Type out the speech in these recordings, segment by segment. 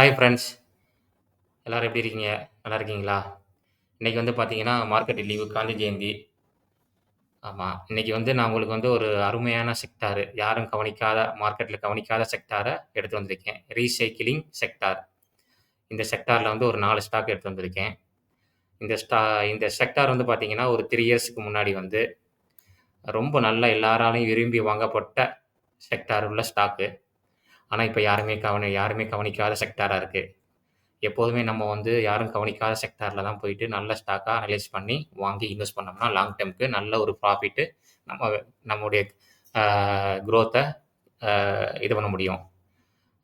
Hi friends எல்லோரும் எப்படி இருக்கீங்க? நல்லா இருக்கீங்களா? இன்றைக்கி வந்து பார்த்தீங்கன்னா மார்க்கெட் லீவு காந்தி ஜெயந்தி. ஆமாம் இன்றைக்கி வந்து நான் உங்களுக்கு வந்து ஒரு அருமையான செக்டார் யாரும் கவனிக்காத மார்க்கெட்டில் கவனிக்காத செக்டாரை எடுத்து வந்திருக்கேன். ரீசைக்கிளிங் செக்டார் இந்த செக்டாரில் வந்து ஒரு நாலு ஸ்டாக் எடுத்து வந்திருக்கேன். இந்த ஸ்டா இந்த செக்டார் வந்து பார்த்தீங்கன்னா ஒரு த்ரீ இயர்ஸ்க்கு முன்னாடி வந்து ரொம்ப நல்ல எல்லாராலையும் விரும்பி வாங்கப்பட்ட செக்டார் உள்ள ஸ்டாக்கு ஆனால் இப்போ யாருமே கவனி யாருமே கவனிக்காத செக்டாராக இருக்குது எப்போதுமே நம்ம வந்து யாரும் கவனிக்காத செக்டாரில் தான் போயிட்டு நல்ல ஸ்டாக்காக அனலைஸ் பண்ணி வாங்கி இன்வெஸ்ட் பண்ணோம்னா லாங் டேர்முக்கு நல்ல ஒரு ப்ராஃபிட்டு நம்ம நம்முடைய க்ரோத்தை இது பண்ண முடியும்.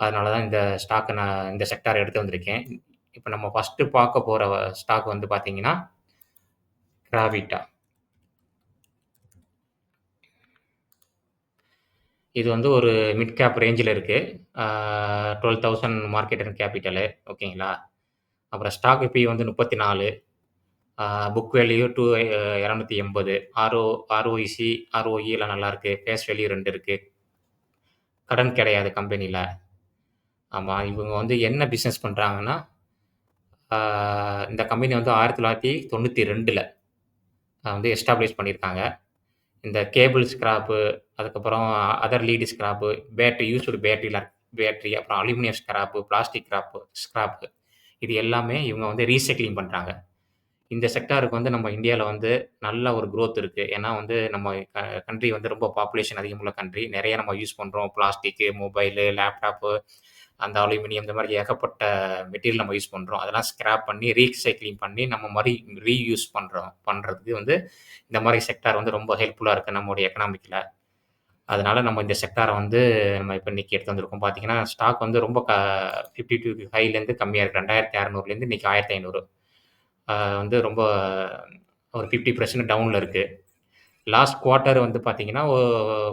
அதனால தான் இந்த ஸ்டாக்கை நான் இந்த செக்டாரை எடுத்து வந்திருக்கேன். இப்போ நம்ம ஃபஸ்ட்டு பார்க்க போகிற ஸ்டாக் வந்து பார்த்தீங்கன்னா கிராவிட்டா இது வந்து ஒரு மிட் கேப் ரேஞ்சில் இருக்குது twelve thousand market and capital ஓகேங்களா? அப்புறம் ஸ்டாக் பி வந்து முப்பத்தி நாலு புக் வேல்யூ டூ இரநூத்தி எண்பது. ஆர்ஓ ஆர்ஓஇசி எல்லாம் நல்லாயிருக்கு ஃபேஸ் வேல்யூ ரெண்டு இருக்குது கடன் கிடையாது கம்பெனியில் ஆமாம் இவங்க வந்து என்ன பிஸ்னஸ் பண்ணுறாங்கன்னா இந்த கம்பெனி வந்து ஆயிரத்தி தொள்ளாயிரத்தி தொண்ணூற்றி ரெண்டில் வந்து எஸ்டாப்ளிஷ் பண்ணியிருக்காங்க. இந்த கேபிள் ஸ்கிராப்பு அதுக்கப்புறம் other lead scrap battery used பேட்டரியில் பேட்ரி அப்புறம் aluminium scrap plastic scrap scrap இது எல்லாமே இவங்க வந்து ரீசைக்ளிங் பண்ணுறாங்க இந்த செக்டாருக்கு வந்து நம்ம இந்தியாவில் வந்து நல்ல ஒரு க்ரோத் இருக்குது ஏன்னா வந்து நம்ம க கண்ட்ரி வந்து ரொம்ப பாப்புலேஷன் அதிகமுள்ள கண்ட்ரி நிறைய நம்ம யூஸ் பண்ணுறோம் பிளாஸ்டிக்கு மொபைலு லேப்டாப்பு அந்த அலுமினியம் இந்த மாதிரி ஏகப்பட்ட மெட்டீரியல் நம்ம யூஸ் பண்ணுறோம் அதெல்லாம் ஸ்கிராப் பண்ணி ரீசைக்ளிங் பண்ணி நம்ம மாதிரி ரீயூஸ் பண்ணுறோம் பண்ணுறதுக்கு வந்து இந்த மாதிரி செக்டார் வந்து ரொம்ப ஹெல்ப்ஃபுல்லாக இருக்குது நம்மளுடைய எக்கனாமிக்கில் அதனால நம்ம இந்த செக்டாரை வந்து நம்ம இப்போ இன்றைக்கி எடுத்து வந்திருக்கோம். பார்த்தீங்கன்னா ஸ்டாக் வந்து ரொம்ப க ஃபிஃப்டி டூ ஹைலேருந்து கம்மியாக இருக்குது ரெண்டாயிரத்தி அறநூறுலேருந்து இன்றைக்கி ஆயிரத்தி ஐநூறு. வந்து ரொம்ப ஒரு ஃபிஃப்டி பர்சன்ட் டவுனில் இருக்குது லாஸ்ட் குவார்ட்டர் வந்து பார்த்தீங்கன்னா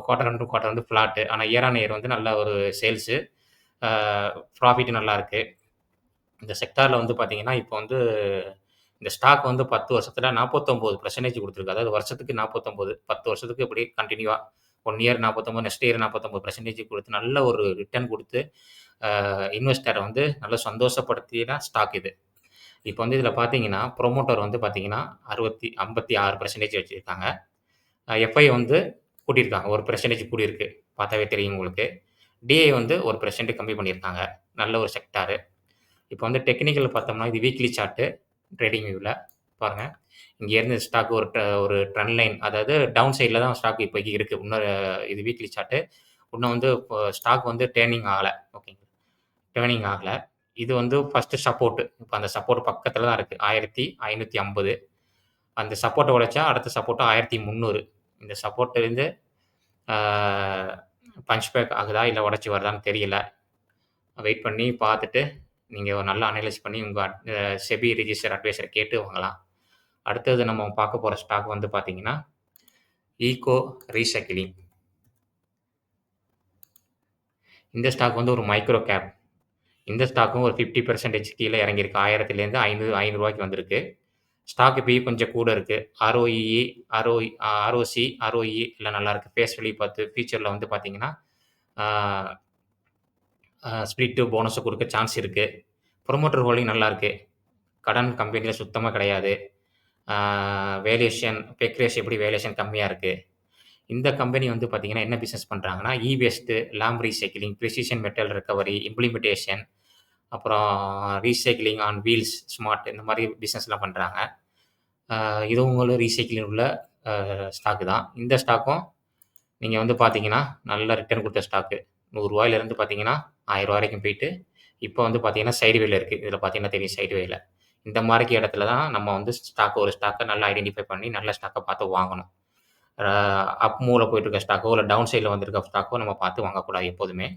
குவார்ட்டர் அண்ட் குவார்ட்டர் வந்து ஃப்ளாட்டு ஆனால் இயர் ஆன் இயர் வந்து நல்ல ஒரு சேல்ஸு ப்ராஃபிட் நல்லா இருக்குது இந்த செக்டாரில் வந்து பார்த்தீங்கன்னா இப்போ வந்து இந்த ஸ்டாக் வந்து பத்து வருஷத்தில் நாற்பத்தொம்போது பர்சன்டேஜ் கொடுத்துருக்கு. அதாவது வருஷத்துக்கு நாற்பத்தொம்போது பத்து வருஷத்துக்கு இப்படி கண்டினியூவாக ஒன் இயர் நாற்பத்தொம்போது நெக்ஸ்ட் இயர் நாற்பத்தொம்போது பர்சன்டேஜ் கொடுத்து நல்ல ஒரு ரிட்டர்ன் கொடுத்து இன்வெஸ்டரை வந்து நல்ல சந்தோஷப்படுத்தின ஸ்டாக் இது. இப்போ வந்து இதில் பார்த்தீங்கன்னா ப்ரொமோட்டர் வந்து பார்த்தீங்கன்னா அறுபத்தி ஐம்பத்தி ஆறு பர்சன்டேஜ் வச்சுருக்காங்க. எஃப்ஐ வந்து கூட்டியிருக்காங்க. ஒரு பர்சன்டேஜ் கூடியிருக்கு. பார்த்தாவே தெரியும் உங்களுக்கு. டிஏ வந்து ஒரு பர்சன்ட் கம்மி பண்ணியிருக்காங்க. நல்ல ஒரு செக்டாரு இப்போ வந்து டெக்னிக்கல் பார்த்தோம்னா இது வீக்லி சார்ட்டு ட்ரேடிங் வியூவில் பாருங்கள் இங்கேருந்து ஸ்டாக் ஒரு ஒரு ட்ரெண்ட் லைன் அதாவது டவுன் சைடில் தான் ஸ்டாக் இப்போக்கி இருக்குது இன்னொரு இது வீக்லி சார்ட்டு இன்னும் வந்து இப்போ ஸ்டாக் வந்து டேர்னிங் ஆகலை. ஓகேங்களா டேர்னிங் ஆகலை. இது வந்து ஃபஸ்ட்டு சப்போர்ட்டு இப்போ அந்த சப்போர்ட் பக்கத்தில் தான் இருக்குது ஆயிரத்தி ஐநூற்றி ஐம்பது. அந்த சப்போர்ட்டை உடைச்சா அடுத்த சப்போர்ட்டு ஆயிரத்தி முந்நூறு. இந்த சப்போர்ட்லேருந்து பஞ்ச் பேக் ஆகுதா இல்லை உடச்சி வருதான்னு தெரியல. வெயிட் பண்ணி பார்த்துட்டு நீங்கள் ஒரு நல்லா அனலைஸ் பண்ணி உங்கள் செபி ரிஜிஸ்டர் அட்வைஸரை கேட்டு வாங்கலாம். அடுத்தது நம்ம பார்க்க போகிற ஸ்டாக் வந்து பார்த்தீங்கன்னா ஈகோ ரீசைக்கிளிங் இந்த ஸ்டாக் வந்து ஒரு மைக்ரோ கேப் இந்த ஸ்டாக்கும் ஒரு ஃபிஃப்டி பர்சன்டேஜ் கீழே இறங்கியிருக்கு. ஆயிரத்துலேருந்து ஐநூறு ஐநூறுரூவாய்க்கு வந்திருக்கு. ஸ்டாக் பி கொஞ்சம் கூட இருக்குது ஆர்ஓஇஇ ஆர்ஓஇ ஆர்ஓசி ஆர்ஓஇ எல்லாம் நல்லாயிருக்கு ஃபேஸ் வெளியே பார்த்து ஃபியூச்சரில் வந்து பார்த்தீங்கன்னா ஸ்பிளிட்டு போனஸை கொடுக்க சான்ஸ் இருக்குது ப்ரொமோட்டர் ஹோல்டிங் நல்லாயிருக்கு கடன் கம்பெனியில் சுத்தமாக கிடையாது. வேல்யூஷன் பெக்ரேஷ் எப்படி வேலியேஷன் கம்மியாக இருக்குது இந்த கம்பெனி வந்து பார்த்திங்கன்னா என்ன பிஸ்னஸ் பண்ணுறாங்கன்னா e waste lamp recycling precision metal recovery implementation அப்புறம் ரீசைக்கிளிங் ஆன் வீல்ஸ் ஸ்மார்ட் இந்த மாதிரி பிஸ்னஸ்லாம் பண்ணுறாங்க இதுவும் ரீசைக்கிளிங் உள்ள ஸ்டாக்கு தான். இந்த ஸ்டாக்கும் நீங்கள் வந்து பார்த்தீங்கன்னா நல்ல ரிட்டர்ன் கொடுத்த ஸ்டாக்கு நூறுரூவாயிலேருந்து பார்த்தீங்கன்னா ஆயிரம் வரைக்கும் போயிட்டு இப்போ வந்து பார்த்தீங்கன்னா சைடு வேல இருக்குது இதில் பார்த்தீங்கன்னா தெரியும் சைடு வேல இந்த மாதிரி இடத்துல தான் நம்ம வந்து ஸ்டாக்கை ஒரு ஸ்டாக்கை நல்லா ஐடென்டிஃபை பண்ணி நல்ல ஸ்டாக்கை பார்த்து வாங்கணும். அப் மூவில் போயிட்டு இருக்க ஸ்டாக்கோ இல்லை டவுன் சைடில் வந்திருக்க ஸ்டாக்கோ நம்ம பார்த்து வாங்கக்கூடாது எப்போதுமே.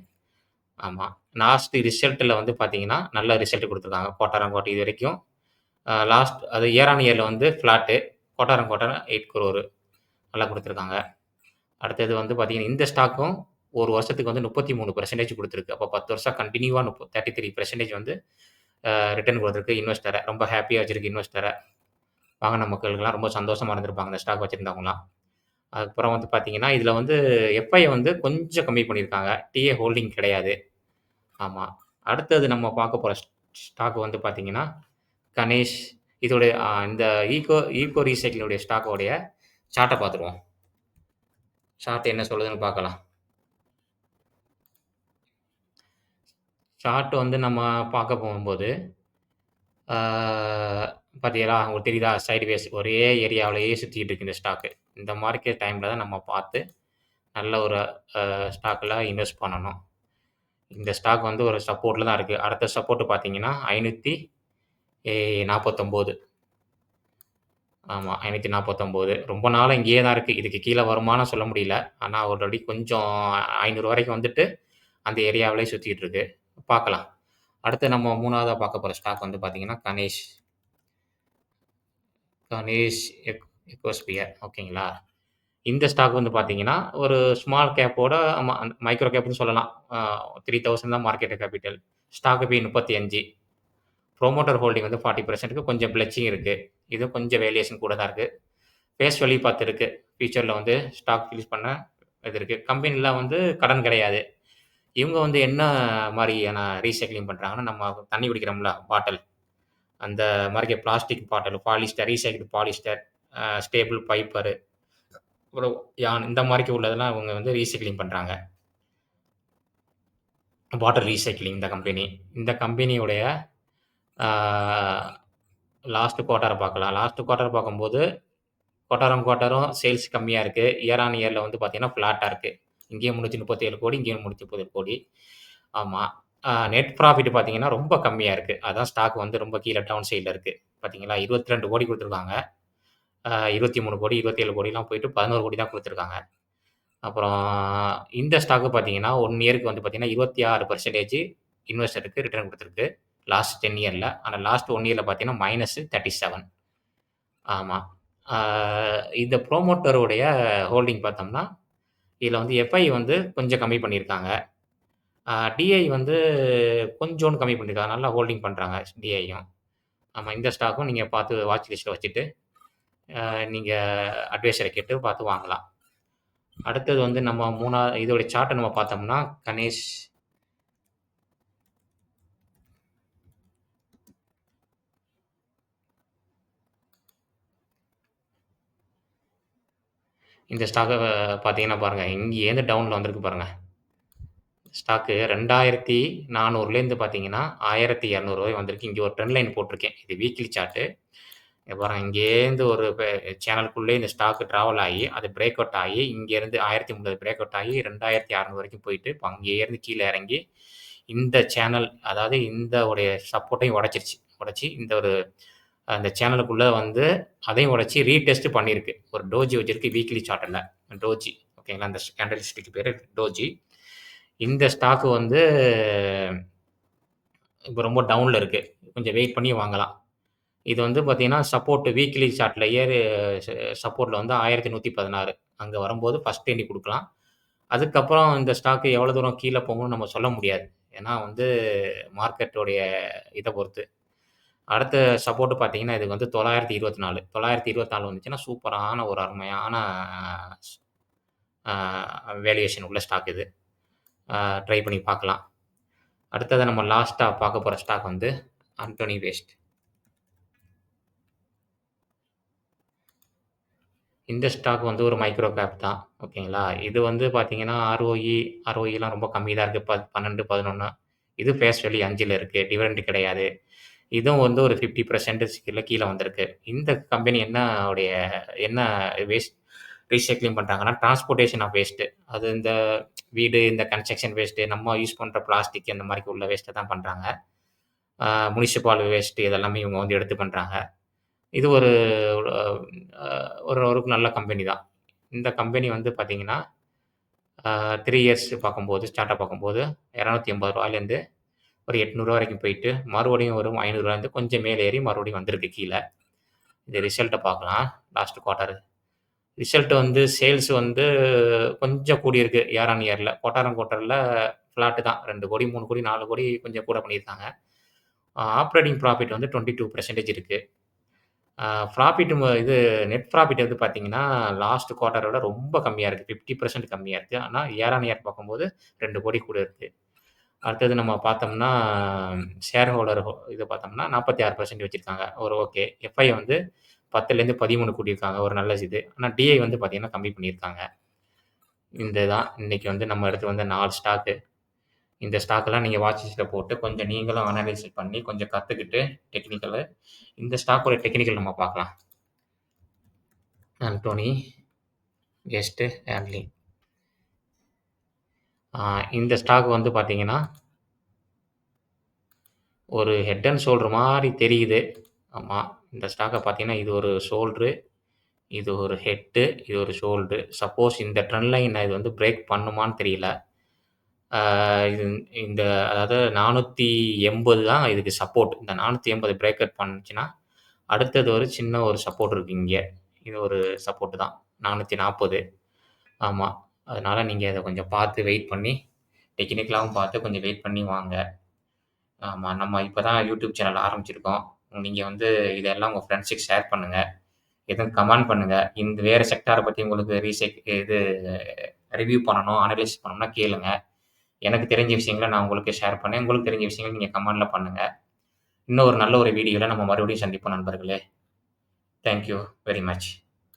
ஆமாம் லாஸ்ட் ரிசல்ட்டில் வந்து பார்த்தீங்கன்னா நல்ல ரிசல்ட் கொடுத்துருக்காங்க. கோட்டாரங்கோட்டை இது வரைக்கும். லாஸ்ட் அது இயர் ஆன் இயரில் வந்து ஃப்ளாட்டு கோட்டாரங்கோட்டை எயிட் குரோரு நல்லா கொடுத்துருக்காங்க. அடுத்தது வந்து பார்த்தீங்கன்னா இந்த ஸ்டாக்கும் ஒரு வருஷத்துக்கு வந்து முப்பத்தி மூணு பர்சன்டேஜ் கொடுத்துருக்கு. அப்போ பத்து வருஷம் கண்டினியூவாக முப்ப தேர்ட்டி த்ரீ பர்சன்டேஜ் வந்து ரிட்டர்ன் கொடுத்துருக்கு இன்வெஸ்டரை ரொம்ப ஹாப்பியாக வச்சிருக்கு இன்வெஸ்டரை வாங்கின மக்களுக்கெல்லாம் ரொம்ப சந்தோஷமாக இருந்திருப்பாங்க. இந்த ஸ்டாக் வச்சுருந்தவங்களாம் அதுக்கப்புறம் வந்து பார்த்தீங்கன்னா இதில் வந்து எஃப்ஐ வந்து கொஞ்சம் கம்மி பண்ணியிருக்காங்க டிஏ ஹோல்டிங் கிடையாது ஆமாம் அடுத்தது நம்ம பார்க்க போற ஸ் ஸ்டாக் வந்து பார்த்தீங்கன்னா, கணேஷ் இதோடைய அ இந்த ஈகோ ஈகோ ரீசைக்கிளுடைய ஸ்டாக்கோடைய சார்ட்ட பார்த்துருவோம். சார்ட் என்ன சொல்லுதுன்னு பார்க்கலாம். சார்ட் வந்து நம்ம பார்க்க போகும்போது, ஆ பார்த்தீங்களா? உங்களுக்கு தெரியுதா? சைடு வேஸ் ஒரே ஏரியாவிலேயே சுற்றிக்கிட்டு இருக்கு இந்த ஸ்டாக்கு. இந்த மார்க்கெட் டைமில் தான் நம்ம பார்த்து, நல்ல ஒரு ஸ்டாக்கில் இன்வெஸ்ட் பண்ணணும். இந்த ஸ்டாக் வந்து ஒரு சப்போர்ட்டில் தான் இருக்குது அடுத்த சப்போர்ட்டு பார்த்தீங்கன்னா, ஐநூற்றி நாற்பத்தொம்போது ஆமாம் ஐநூற்றி நாற்பத்தொம்போது ரொம்ப நாள் இங்கேயே தான் இருக்குது இதுக்கு கீழே வருமானம் சொல்ல முடியல. ஆனால் ஆல்ரெடி கொஞ்சம் ஐநூறு வரைக்கும் வந்துட்டு, அந்த ஏரியாவிலே சுத்திட்டு இருக்கு. பார்க்கலாம். அடுத்து நம்ம மூணாவதாக பார்க்க போகிற ஸ்டாக் வந்து பார்த்தீங்கன்னா, கணேஷ். கணேஷ் எக் எக்கோஸ்பியர் ஓகேங்களா? இந்த ஸ்டாக் வந்து பார்த்தீங்கன்னா, ஒரு ஸ்மால் கேப்போட மைக்ரோ கேப்னு சொல்லலாம். த்ரீ தௌசண்ட் தான் market capital. Stock P 35. Promoter holding வந்து ஃபார்ட்டி பர்சன்ட்டுக்கு கொஞ்சம் பிளச்சிங் இருக்குது இது கொஞ்சம் வேலியேஷன் கூட தான் இருக்குது ஃபேஸ் வேல்யூ 10 இருக்கு. ஃபியூச்சர்ல வந்து ஸ்டாக் ரிலீஸ் பண்ண இது இருக்குது கம்பெனிலாம் வந்து கடன் கிடையாது. இவங்க வந்து என்ன மாதிரியான ரீசைக்ளிங் பண்ணுறாங்கன்னா நம்ம தண்ணி குடிக்கிறோம்ல பாட்டில். அந்த மாதிரி plastic bottle, polyester, recycle polyester, staple fibre, அப்புறம் யான் இந்த மாரிக்கு உள்ளதெல்லாம் இவங்க வந்து ரீசைக்ளிங் பண்ணுறாங்க வாட்டர் ரீசைக்ளிங் இந்த கம்பெனி. இந்த கம்பெனியுடைய லாஸ்ட் குவார்ட்டரை பார்க்கலாம். லாஸ்ட் குவார்ட்டர் பார்க்கும்போது, குவார்ட்டரும் குவார்ட்டரும் சேல்ஸ் கம்மியாக இருக்குது இயர் ஆன் இயரில் வந்து பார்த்தீங்கன்னா, ஃப்ளாட்டாக இருக்குது இங்கேயும் 337 கோடி, இங்கேயும் 337 கோடி. ஆமாம் நெட் ப்ராஃபிட் பார்த்தீங்கன்னா, ரொம்ப கம்மியா இருக்கு. அதான் ஸ்டாக் வந்து ரொம்ப கீழ டவுன் சைட்ல இருக்கு. பார்த்தீங்களா? 22 கோடி குடுத்துருக்காங்க. அ 23 கோடி, 27 கோடிலாம் போயிட்டு 11 கோடி தான் குடுத்துருக்காங்க. அப்புறம் இந்த ஸ்டாக் பார்த்தீங்கன்னா, 1 இயருக்கு வந்து பார்த்தீங்கன்னா, 26% இன்வெஸ்டருக்கு ரிட்டர்ன் குடுத்துருக்கு. லாஸ்ட் 10 இயர்ல. ஆனா லாஸ்ட் 1 இயர்ல பார்த்தீங்கன்னா, மைனஸ் 37 ஆமா. ஆ இந்த ப்ரோமோட்டருடைய ஹோல்டிங் பார்த்தோம்னா, இதுல வந்து எஃப்ஐ வந்து கொஞ்சம் கம்மி பண்ணியிருக்காங்க. டிஐ வந்து கொஞ்சோண்டு கம்மி பண்ணியிருக்காங்க. நல்லா ஹோல்டிங் பண்றாங்க டிஐயும். ஆமா. இந்த ஸ்டாக்கும் நீங்க பார்த்து வாட்ச் லிஸ்ட்ல வச்சுட்டு, அ நீங்க அட்வைசர கேட்டு பார்த்து வாங்கலாம். அடுத்தது வந்து நம்ம 3 இதோட சார்ட்ட நம்ம பார்த்தோம்னா, கணேஷ் இந்த ஸ்டாக்க பார்த்தீங்கன்னா பாருங்க, இங்கேருந்து டவுன்ல வந்திருக்கு பாருங்க. ஸ்டாக்கு 2400லேருந்து பார்த்தீங்கன்னா, 1200 வரை வந்திருக்கு. இங்கே ஒரு ட்ரெண்ட் லைன் போட்டிருக்கேன். இது வீக்லி சார்ட்டு. அப்புறம் பாருங்க, இங்கேருந்து ஒரு சேனலுக்குள்ளே இந்த ஸ்டாக்கு ட்ராவல் ஆகி, அது பிரேக் அவுட் ஆகி, இங்கேருந்து 1030 பிரேக் அவுட் ஆகி 2600 வரைக்கும் போயிட்டு, இப்போ அங்கேருந்து கீழே இறங்கி, இந்த சேனல் அதாவது இந்த உடைய சப்போர்ட்டையும் உடைச்சிருச்சு. உடைச்சி இந்த ஒரு அந்த சேனலுக்குள்ளே வந்து அதையும் உடைச்சி ரீடெஸ்ட் பண்ணியிருக்கு. ஒரு டோஜி வச்சிருக்கு வீக்லி சார்ட்டில் டோஜி ஓகேங்களா? அந்த கேண்டல் ஸ்டிக்கு பேர் டோஜி. இந்த ஸ்டாக் வந்து இப்போ ரொம்ப டவுனில் இருக்குது கொஞ்சம் வெயிட் பண்ணி வாங்கலாம். இது வந்து பார்த்தீங்கன்னா, சப்போர்ட் வீக்லி சார்ட்ல இயர் ச ஆயிரத்தி வந்து 1116 அங்க வரும்போது ஃபர்ஸ்ட் எண்ணி கொடுக்கலாம் அதுக்கப்புறம் இந்த ஸ்டாக்கு எவ்வளோ தூரம் கீழே போகும்னு நம்ம சொல்ல முடியாது. ஏன்னா வந்து மார்க்கெட்டோடைய இதை பொறுத்து. அடுத்த சப்போர்ட் பார்த்தீங்கன்னா, இது வந்து 924 924 வந்துச்சுன்னா, சூப்பரான ஒரு அருமையான வேல்யூவேஷன் உள்ள ஸ்டாக் இது. ட்ரை பண்ணி பார்க்கலாம். அடுத்ததா நம்ம லாஸ்ட்டாக பார்க்க போகிற ஸ்டாக் வந்து அன்டோனி வேஸ்ட். இந்த ஸ்டாக் வந்து ஒரு மைக்ரோ கேப் தான். ஓகேங்களா? இது வந்து பார்த்தீங்கன்னா, ஆர்ஓஇ ஆர்ஓஇலாம் ரொம்ப கம்மி தான் இருக்குது ப 12, 11 இது ஃபேஸ் வெளி அஞ்சில் இருக்குது டிவிடெண்ட் கிடையாது. இதுவும் வந்து ஒரு ஃபிஃப்டி பர்சன்டேஜ் கீழே கீழே வந்திருக்கு. இந்த கம்பெனி என்ன உடைய என்ன வேஸ்ட் ரீசைக்ளிங் பண்ணுறாங்கன்னா டிரான்ஸ்போர்டேஷன் ஆஃப் வேஸ்ட்டு அது இந்த வீடு, இந்த கன்ஸ்ட்ரக்ஷன் வேஸ்ட்டு நம்ம யூஸ் பண்ணுற பிளாஸ்டிக் அந்த மாதிரி உள்ள வேஸ்ட்டை தான் பண்ணுறாங்க முனிசிபால் வேஸ்ட்டு இதெல்லாமே இவங்க வந்து எடுத்து பண்ணுறாங்க இது ஒரு ஒரு ஒரு நல்ல கம்பெனி தான். இந்த கம்பெனி வந்து பார்த்தீங்கன்னா, த்ரீ இயர்ஸ் பார்க்கும்போது, சார்ட்ட பார்க்கும்போது இரநூத்தி எண்பது ரூபாயிலேருந்து ஒரு ரூ. 800 வரைக்கும் போயிட்டு, மறுபடியும் ஒரு ரூ. 500லேருந்து கொஞ்சம் மேலே ஏறி மறுபடியும் வந்திருக்கு கீழே இந்த ரிசல்ட்டை பார்க்கலாம். Last quarter. ரிசல்ட் வந்து சேல்ஸ் வந்து கொஞ்சம் கூடியிருக்கு இயர் ஆன் இயரில் கோட்டாரம் ஆன் ஃப்ளாட்டு தான். ரெண்டு கோடி, மூணு கோடி, நாலு கோடி கொஞ்சம் கூட பண்ணியிருக்காங்க. ஆப்ரேட்டிங் ப்ராஃபிட் வந்து டுவெண்ட்டி டூ பர்சன்டேஜ் இருக்குது ப்ராஃபிட் இது நெட் ப்ராஃபிட் வந்து பார்த்தீங்கன்னா, லாஸ்ட் குவார்டரோட விட ரொம்ப கம்மியாக இருக்குது ஃபிஃப்டி பர்சன்ட் கம்மியாக இருக்குது ஆனால் இயர் ஆன் இயர் பார்க்கும்போது ரெண்டு கோடி கூட இருக்குது அடுத்தது நம்ம பார்த்தோம்னா, ஷேர் ஹோல்டர் இதை பார்த்தோம்னா பார்த்தோம்னா 46% வச்சிருக்காங்க. ஒரு ஓகே. எஃப்ஐ வந்து 10லேருந்து 13 கூட்டியிருக்காங்க. ஒரு நல்ல இது. ஆனால் டிஐ வந்து பார்த்தீங்கன்னா, கம்மி பண்ணியிருக்காங்க. இந்த தான் இன்னைக்கு வந்து நம்ம எடுத்து வந்த நாலு ஸ்டாக்கு. இந்த ஸ்டாக்கெல்லாம் நீங்கள் வாட்ச் போட்டு கொஞ்சம் நீங்களும் அனலைசிஸ் பண்ணி கொஞ்சம் கற்றுக்கிட்டு டெக்னிக்கலு இந்த ஸ்டாக்கோட டெக்னிக்கல் நம்ம பார்க்கலாம். Antony waste handling. இந்த ஸ்டாக் வந்து பார்த்தீங்கன்னா ஒரு ஹெட் அண்ட் ஷோல்டர் மாதிரி தெரியுது. ஆமாம் இந்த ஸ்டாக்கை பார்த்தீங்கன்னா, இது ஒரு ஷோல்டரு, இது ஒரு ஹெட்டு, இது ஒரு ஷோல்டரு. சப்போஸ் இந்த ட்ரெண்ட் லைன இது வந்து பிரேக் பண்ணுமான்னு தெரியல. இது இந்த அதாவது 480 தான் இதுக்கு சப்போர்ட். இந்த 480 பிரேக் அவுட் பண்ணுச்சுன்னா, அடுத்தது ஒரு சின்ன ஒரு சப்போர்ட் இருக்கு இங்கே இது ஒரு சப்போர்ட் தான். நானூற்றி நாற்பது ஆமாம் அதனால் நீங்கள் அதை கொஞ்சம் பார்த்து வெயிட் பண்ணி, டெக்னிக்கலாகவும் பார்த்து கொஞ்சம் வெயிட் பண்ணி வாங்க. ஆமாம் நம்ம இப்போ தான் யூடியூப் சேனல் ஆரம்பிச்சிருக்கோம். நீங்கள் வந்து இதெல்லாம் உங்கள் ஃப்ரெண்ட்ஸுக்கு ஷேர் பண்ணுங்கள் எதுவும் கமெண்ட் பண்ணுங்கள் இந்த வேறு செக்டாரை பற்றி உங்களுக்கு ரீசெக் இது ரிவ்யூ பண்ணணும், அனலைஸ் பண்ணணும்னா கேளுங்க. எனக்கு தெரிஞ்ச விஷயங்களை நான் உங்களுக்கு ஷேர் பண்ணேன். உங்களுக்கு தெரிஞ்ச விஷயங்கள நீங்கள் கமெண்டில் பண்ணுங்கள் இன்னும் ஒரு நல்ல ஒரு வீடியோவில் நம்ம மறுபடியும் சந்திப்போம் நண்பர்களே. Thank you very much.